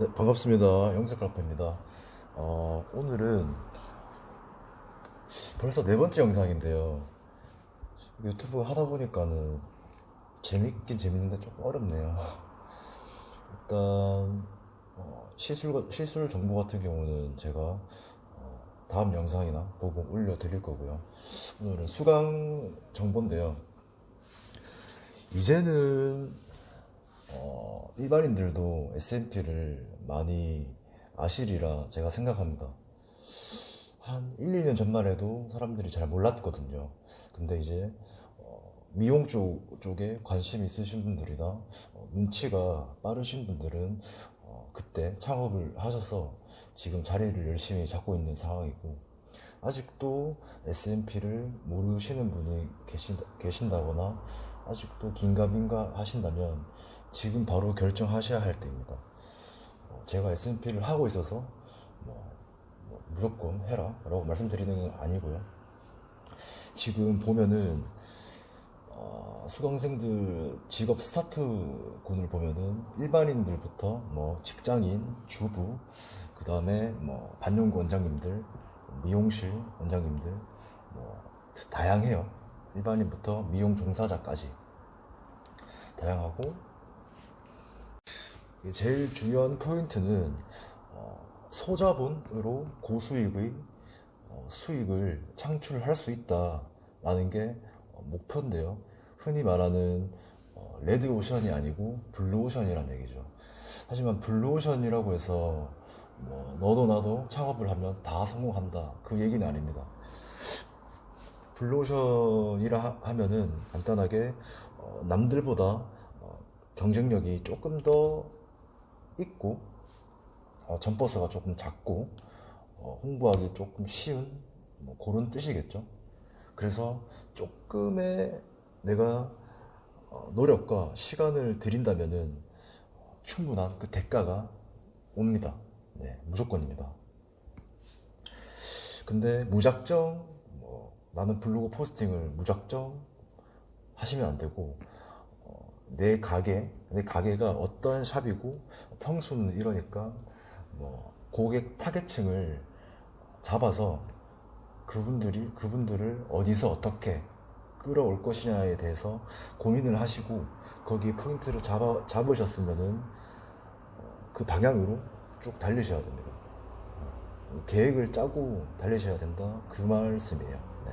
네, 반갑습니다. 영색카페입니다. 어, 오늘은 벌써 네 번째 영상인데요. 유튜브 하다 보니까는 재밌긴 재밌는데 조금 어렵네요. 일단 어, 시술 시술 정보 같은 경우는 제가 어, 다음 영상이나 보고 올려드릴 거고요. 오늘은 수강 정보인데요. 이제는 어, 일반인들도 S&P를 많이 아시리라 제가 생각합니다. 한 1, 2년 전만 해도 사람들이 잘 몰랐거든요. 근데 이제 어, 미용 쪽, 쪽에 관심 있으신 분들이나 어, 눈치가 빠르신 분들은 어, 그때 창업을 하셔서 지금 자리를 열심히 잡고 있는 상황이고 아직도 S&P를 모르시는 분이 계신, 계신다거나 아직도 긴가민가 하신다면 지금 바로 결정하셔야 할 때입니다. 어, 제가 S&P를 하고 있어서 뭐, 뭐 무조건 해라 라고 말씀드리는 건 아니고요. 지금 보면은 어, 수강생들 직업 스타트군을 보면은 일반인들부터 뭐 직장인, 주부, 그 다음에 뭐 반영구 원장님들, 미용실 원장님들 뭐 다양해요. 일반인부터 미용 종사자까지 다양하고 제일 중요한 포인트는 어, 소자본으로 고수익의 어, 수익을 창출할 수 있다라는 게 어, 목표인데요. 흔히 말하는 어, 레드 오션이 아니고 블루 오션이라는 얘기죠. 하지만 블루 오션이라고 해서 뭐 너도 나도 창업을 하면 다 성공한다 그 얘기는 아닙니다. 블루 오션이라 하면은 간단하게 어, 남들보다 어, 경쟁력이 조금 더 있고 어, 점버스가 조금 작고 어, 홍보하기 조금 쉬운 뭐 그런 뜻이겠죠. 그래서 조금의 내가 어, 노력과 시간을 들인다면은 충분한 그 대가가 옵니다. 네, 무조건입니다. 근데 무작정 뭐 나는 블로그 포스팅을 무작정 하시면 안 되고 어, 내 가게 내 가게가 어떤 샵이고 평수는 이러니까 뭐 고객 타겟층을 잡아서 그분들이 그분들을 어디서 어떻게 끌어올 것이냐에 대해서 고민을 하시고 거기에 포인트를 잡아 잡으셨으면은 어, 그 방향으로 쭉 달리셔야 됩니다. 어, 계획을 짜고 달리셔야 된다 그 말씀이에요. 네.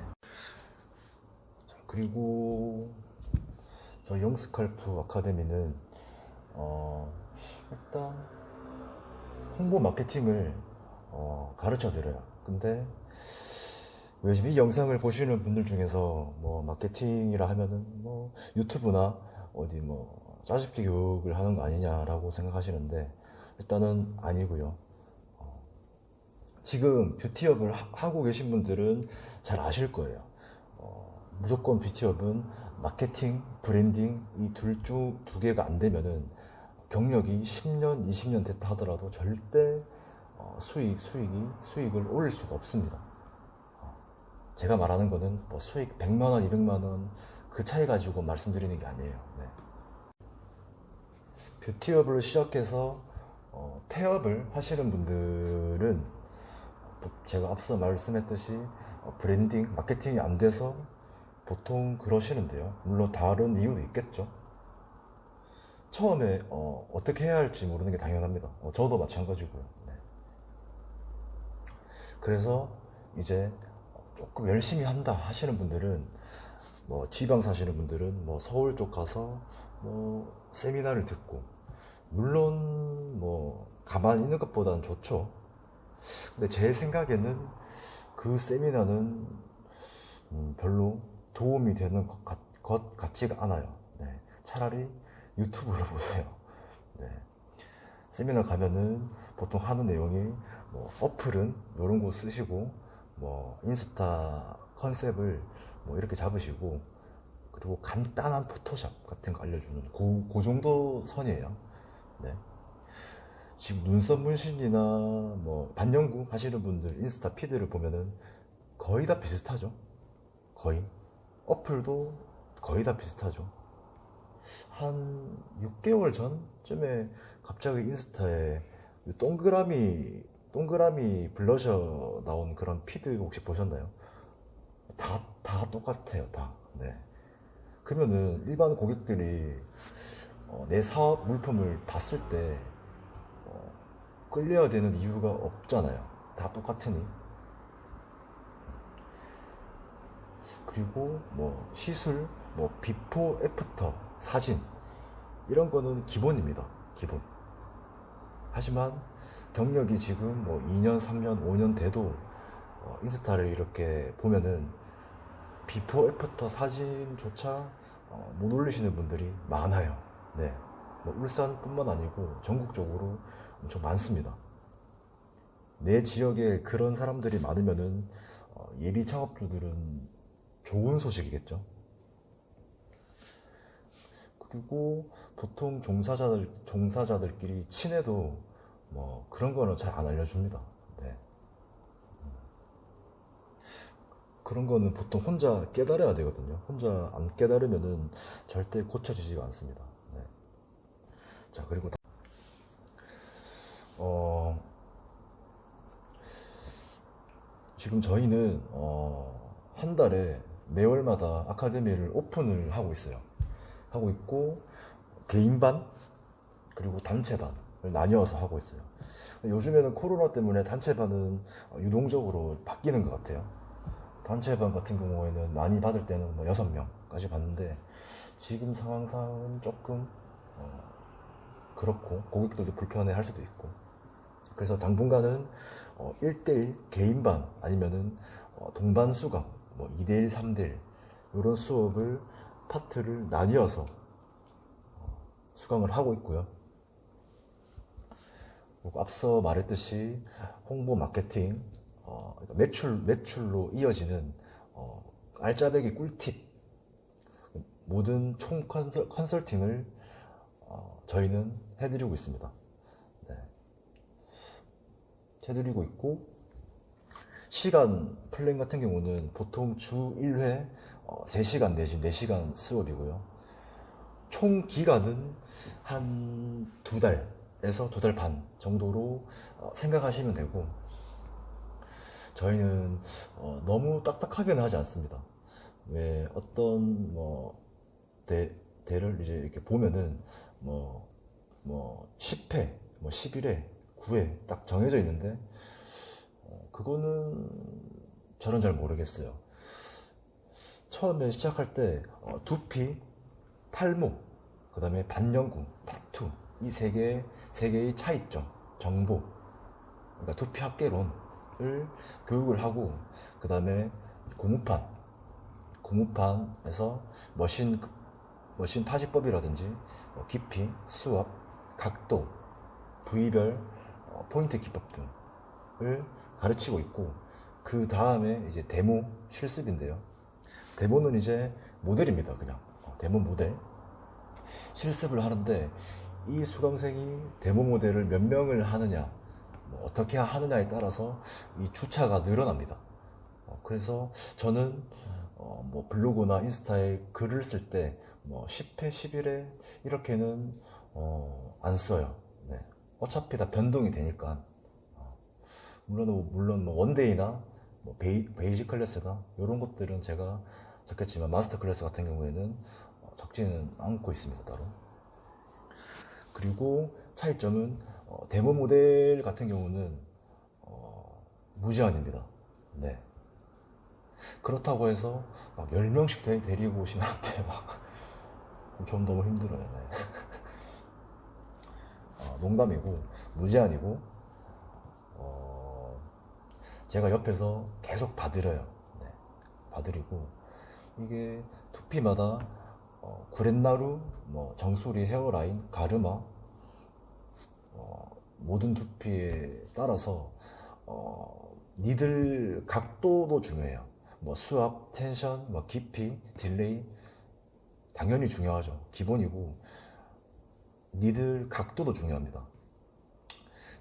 자, 그리고 저희 영스칼프 아카데미는 어, 일단 홍보 마케팅을 어, 가르쳐 드려요. 근데 요즘 이 영상을 보시는 분들 중에서 뭐 마케팅이라 하면은 뭐 유튜브나 어디 뭐 짜집기 교육을 하는 거 아니냐라고 생각하시는데 일단은 아니고요. 어, 지금 뷰티업을 하, 고 계신 분들은 잘 아실 거예요. 어, 무조건 뷰티업은 마케팅, 브랜딩 이 둘 중 두 개가 안 되면은 경력이 10년, 20년 됐다 하더라도 절대 어, 수익, 수익이 수익을 올릴 수가 없습니다. 어, 제가 말하는 거는 뭐 수익 100만 원, 200만 원 그 차이 가지고 말씀드리는 게 아니에요. 네. 뷰티업을 시작해서 어, 폐업을 하시는 분들은 제가 앞서 말씀했듯이 어, 브랜딩, 마케팅이 안 돼서 보통 그러시는데요. 물론 다른 이유도 있겠죠. 처음에 어, 떻게 해야 할지 모르는 게 당연합니다. 어, 저도 마찬가지고요. 네. 그래서 이제 조금 열심히 한다 하시는 분들은 뭐 지방 사시는 분들은 뭐 서울 쪽 가서 뭐 세미나를 듣고 물론 뭐 가만히 있는 것보다는 좋죠. 근데 제 생각에는 그 세미나는 음, 별로 도움이 되는 것, 같, 것 같지가 않아요. 네. 차라리 유튜브를 보세요. 네. 세미나 가면은 보통 하는 내용이 뭐 어플은 이런 거 쓰시고 뭐 인스타 컨셉을 뭐 이렇게 잡으시고 그리고 간단한 포토샵 같은 거 알려주는 그, 그 정도 선이에요. 네. 지금 눈썹 문신이나 뭐 반영구 하시는 분들 인스타 피드를 보면은 거의 다 비슷하죠. 거의 어플도 거의 다 비슷하죠. 한 6개월 전쯤에 갑자기 인스타에 동그라미 동그라미 블러셔 나온 그런 피드 혹시 보셨나요? 다 다 똑같아요 다. 네. 그러면은 일반 고객들이 어, 내 사업 물품을 봤을 때 어, 끌려야 되는 이유가 없잖아요. 다 똑같으니. 그리고 뭐 시술, 뭐 비포 애프터 사진 이런 거는 기본입니다. 기본. 하지만 경력이 지금 뭐 2년, 3년, 5년 돼도 어, 인스타를 이렇게 보면은 비포 애프터 사진조차 어, 못 올리시는 분들이 많아요. 네. 뭐 울산뿐만 아니고 전국적으로 엄청 많습니다. 내 지역에 그런 사람들이 많으면은 어, 예비 창업주들은 좋은 소식이겠죠. 그리고 보통 종사자들 종사자들끼리 친해도 뭐 그런 거는 잘 안 알려줍니다. 네. 그런 거는 보통 혼자 깨달아야 되거든요. 혼자 안 깨달으면은 절대 고쳐지지가 않습니다. 네. 자 그리고 다- 어 지금 저희는 어, 한 달에 매월마다 아카데미를 오픈을 하고 있어요. 하고 있고 개인반 그리고 단체반을 나뉘어서 하고 있어요. 요즘에는 코로나 때문에 단체반은 유동적으로 바뀌는 것 같아요. 단체반 같은 경우에는 많이 받을 때는 뭐 6명까지 받는데 지금 상황상은 조금 어, 그렇고 고객들도 불편해 할 수도 있고 그래서 당분간은 어, 1대1 개인반 아니면은 어, 동반 수강 뭐 2대1, 3대1 이런 수업을 파트를 나뉘어서 어, 수강을 하고 있고요. 앞서 말했듯이 홍보 마케팅 어, 그러니까 매출 매출로 이어지는 어, 알짜배기 꿀팁 모든 총 컨설, 컨설팅을 어, 저희는 해드리고 있습니다. 네. 해드리고 있고 시간 플랜 같은 경우는 보통 주 1회 어, 3시간 내지 4시간 수업이고요. 총 기간은 한 두 달에서 두 달 반 정도로 어, 생각하시면 되고 저희는 어, 너무 딱딱하게는 하지 않습니다. 왜 어떤 뭐 대, 대를 이제 이렇게 보면은 뭐, 뭐 10회, 뭐 11회, 9회 딱 정해져 있는데 어, 그거는 저는 잘 모르겠어요. 처음에 시작할 때 어, 두피, 탈모, 그 다음에 반영구, 타투 이 세 개의 세 개의 차이점, 정보, 그러니까 두피 학개론을 교육을 하고 그 다음에 고무판, 고무판에서 머신 머신 파지법이라든지 뭐 깊이, 수압, 각도, 부위별 어, 포인트 기법 등을 가르치고 있고 그 다음에 이제 데모 실습인데요. 데모는 이제 모델입니다. 그냥 어, 데모 모델 실습을 하는데 이 수강생이 데모 모델을 몇 명을 하느냐, 뭐 어떻게 하느냐에 따라서 이 주차가 늘어납니다. 어, 그래서 저는 어, 뭐 블로그나 인스타에 글을 쓸 때 뭐 10회, 11회 이렇게는 어, 안 써요. 네. 어차피 다 변동이 되니까. 어, 물론 뭐- 물론 뭐 원데이나 뭐 베이, 베이직 클래스나 이런 것들은 제가 적겠지만 마스터 클래스 같은 경우에는 어, 적지는 않고 있습니다 따로. 그리고 차이점은 어, 데모 모델 같은 경우는 어, 무제한입니다. 네. 그렇다고 해서 막 10명씩 데, 데리고 오시면 안 돼요. 좀 너무 힘들어요. 네. 어, 농담이고, 무제한이고, 어, 제가 옆에서 계속 봐드려요. 네. 봐드리고, 이게 두피마다 어, 구렛나루, 뭐 정수리 헤어라인, 가르마, 어, 모든 두피에 따라서 어, 니들 각도도 중요해요. 뭐 수압, 텐션, 뭐 깊이, 딜레이 당연히 중요하죠. 기본이고 니들 각도도 중요합니다.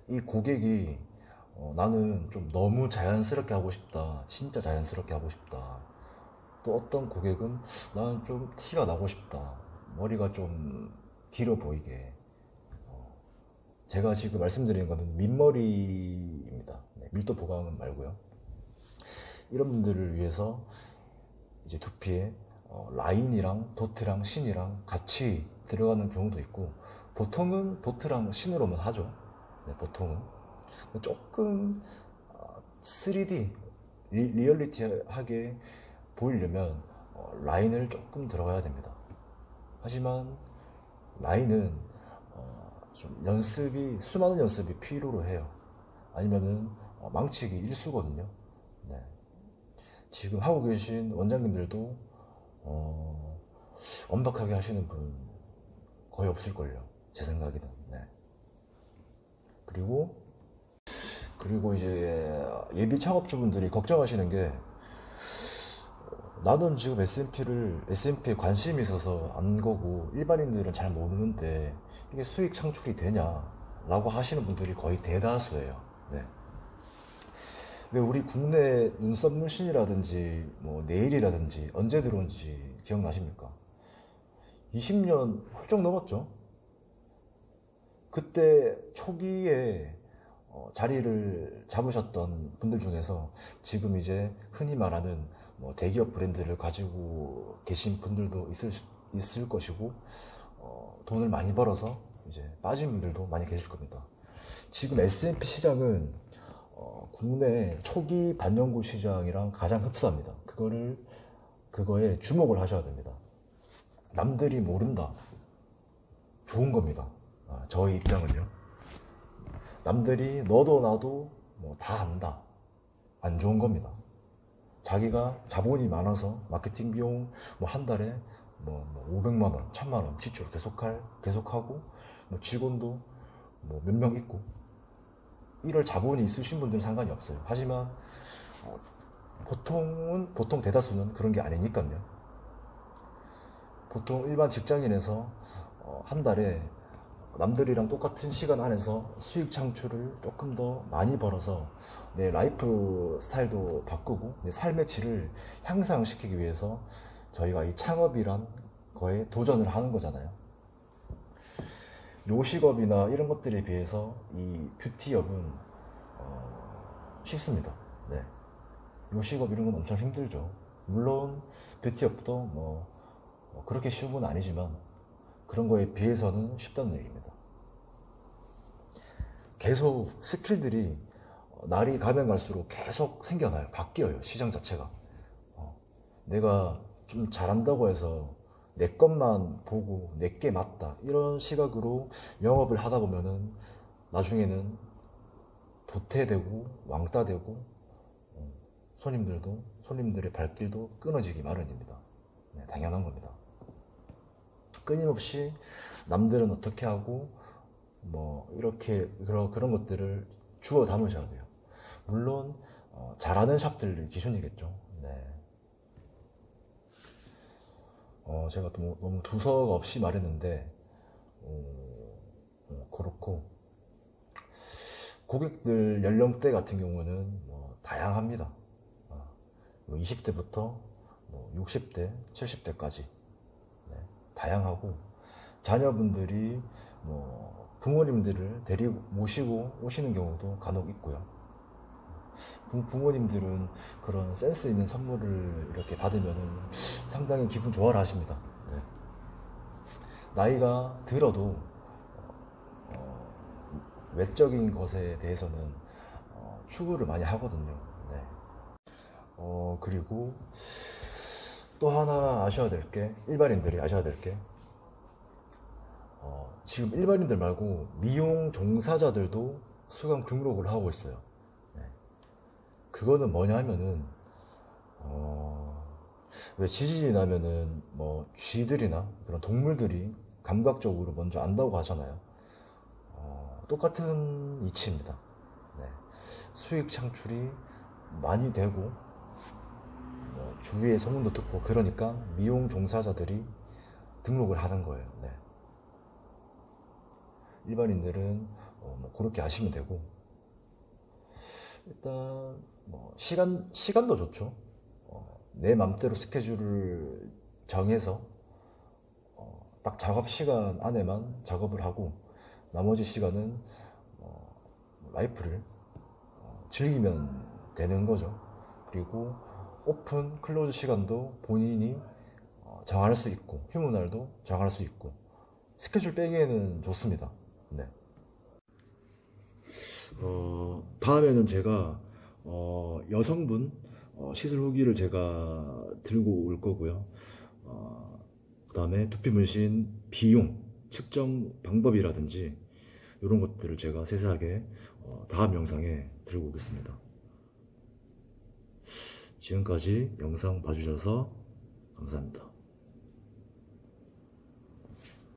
이 고객이 어, 나는 좀 너무 자연스럽게 하고 싶다. 진짜 자연스럽게 하고 싶다. 또 어떤 고객은 나는 좀 티가 나고 싶다. 머리가 좀 길어 보이게. 어, 제가 지금 말씀드리는 거는 민머리입니다. 네, 밀도 보강 말고요. 이런 분들을 위해서 이제 두피에 어, 라인이랑 도트랑 신이랑 같이 들어가는 경우도 있고 보통은 도트랑 신으로만 하죠. 네, 보통은 조금 어, 3D 리, 리얼리티하게 보이려면 어, 라인을 조금 들어가야 됩니다. 하지만 라인은 어, 좀 연습이 수많은 연습이 필요로 해요. 아니면은 어, 망치기 일수거든요. 네. 지금 하고 계신 원장님들도 어, 완벽하게 하시는 분 거의 없을걸요. 제 생각에는. 네. 그리고 그리고 이제 예비 창업주분들이 걱정하시는 게 어, 나는 지금 S&P를 S&P에 관심이 있어서 안 거고 일반인들은 잘 모르는데 이게 수익 창출이 되냐라고 하시는 분들이 거의 대다수예요. 네. 왜 우리 국내 눈썹 문신이라든지 뭐 네일이라든지 언제 들어온지 기억나십니까? 20년 훌쩍 넘었죠. 그때 초기에 어, 자리를 잡으셨던 분들 중에서 지금 이제 흔히 말하는 뭐 대기업 브랜드를 가지고 계신 분들도 있을, 수- 있을 것이고 어, 돈을 많이 벌어서 이제 빠진 분들도 많이 계실 겁니다. 지금 S&P 시장은 어, 국내 초기 반영구 시장이랑 가장 흡사합니다. 그거를 그거에 주목을 하셔야 됩니다. 남들이 모른다. 좋은 겁니다. 아, 저의 입장은요. 남들이 너도 나도 뭐 다 안다. 안 좋은 겁니다. 자기가 자본이 많아서 마케팅 비용 뭐 한 달에 뭐, 뭐 500만 원, 1000만 원 지출 계속할 계속하고 뭐 직원도 뭐 몇 명 있고 이럴 자본이 있으신 분들은 상관이 없어요. 하지만 어, 보통은 보통 대다수는 그런 게 아니니까요. 보통 일반 직장인에서 어, 한 달에 남들이랑 똑같은 시간 안에서 수익 창출을 조금 더 많이 벌어서 내 라이프 스타일도 바꾸고 내 삶의 질을 향상시키기 위해서 저희가 이 창업이란 거에 도전을 하는 거잖아요. 요식업이나 이런 것들에 비해서 이 뷰티업은 어, 쉽습니다. 네. 요식업 이런 건 엄청 힘들죠. 물론 뷰티업도 뭐, 뭐 그렇게 쉬운 건 아니지만 그런 거에 비해서는 쉽다는 얘기입니다. 계속 스킬들이 어, 날이 가면 갈수록 계속 생겨나요. 바뀌어요. 시장 자체가. 어, 내가 좀 잘한다고 해서 내 것만 보고 내게 맞다. 이런 시각으로 영업을 하다 보면은 나중에는 도태되고 왕따되고 어, 손님들도 손님들의 발길도 끊어지기 마련입니다. 네, 당연한 겁니다. 끊임없이 남들은 어떻게 하고 뭐 이렇게 그런 그런 것들을 주워 담으셔야 돼요. 물론 어, 잘하는 샵들 기준이겠죠. 네. 어, 제가 또 뭐- 너무 두서가 없이 말했는데 어, 어, 그렇고 고객들 연령대 같은 경우는 뭐 다양합니다. 어, 20대부터 뭐 60대, 70대까지 네, 다양하고 자녀분들이 뭐 부모님들을 데리고 모시고 오시는 경우도 간혹 있고요. 부- 부모님들은 그런 센스 있는 선물을 이렇게 받으면 상당히 기분 좋아를 하십니다. 네. 나이가 들어도 어, 외적인 것에 대해서는 어, 추구를 많이 하거든요. 네. 어, 그리고 또 하나 아셔야 될 게, 일반인들이 아셔야 될 게, 어, 지금 일반인들 말고 미용 종사자들도 수강 등록을 하고 있어요. 네. 그거는 뭐냐 하면은, 어, 왜 지진이 나면은 뭐 쥐들이나 그런 동물들이 감각적으로 먼저 안다고 하잖아요. 어, 똑같은 이치입니다. 네. 수익 창출이 많이 되고, 뭐 주위의 소문도 듣고, 그러니까 미용 종사자들이 등록을 하는 거예요. 네. 일반인들은 어, 뭐 그렇게 하시면 되고 일단 뭐 시간 시간도 좋죠. 어, 내 맘대로 스케줄을 정해서 어, 딱 작업 시간 안에만 작업을 하고 나머지 시간은 어, 라이프를 어, 즐기면 되는 거죠. 그리고 오픈, 클로즈 시간도 본인이 어, 정할 수 있고 휴무날도 정할 수 있고 스케줄 빼기에는 좋습니다. 네. 어, 다음에는 제가 어, 여성분 어, 시술 후기를 제가 들고 올 거고요. 어, 그다음에 두피 문신 비용 측정 방법이라든지 이런 것들을 제가 세세하게 어, 다음 영상에 들고 오겠습니다. 지금까지 영상 봐주셔서 감사합니다.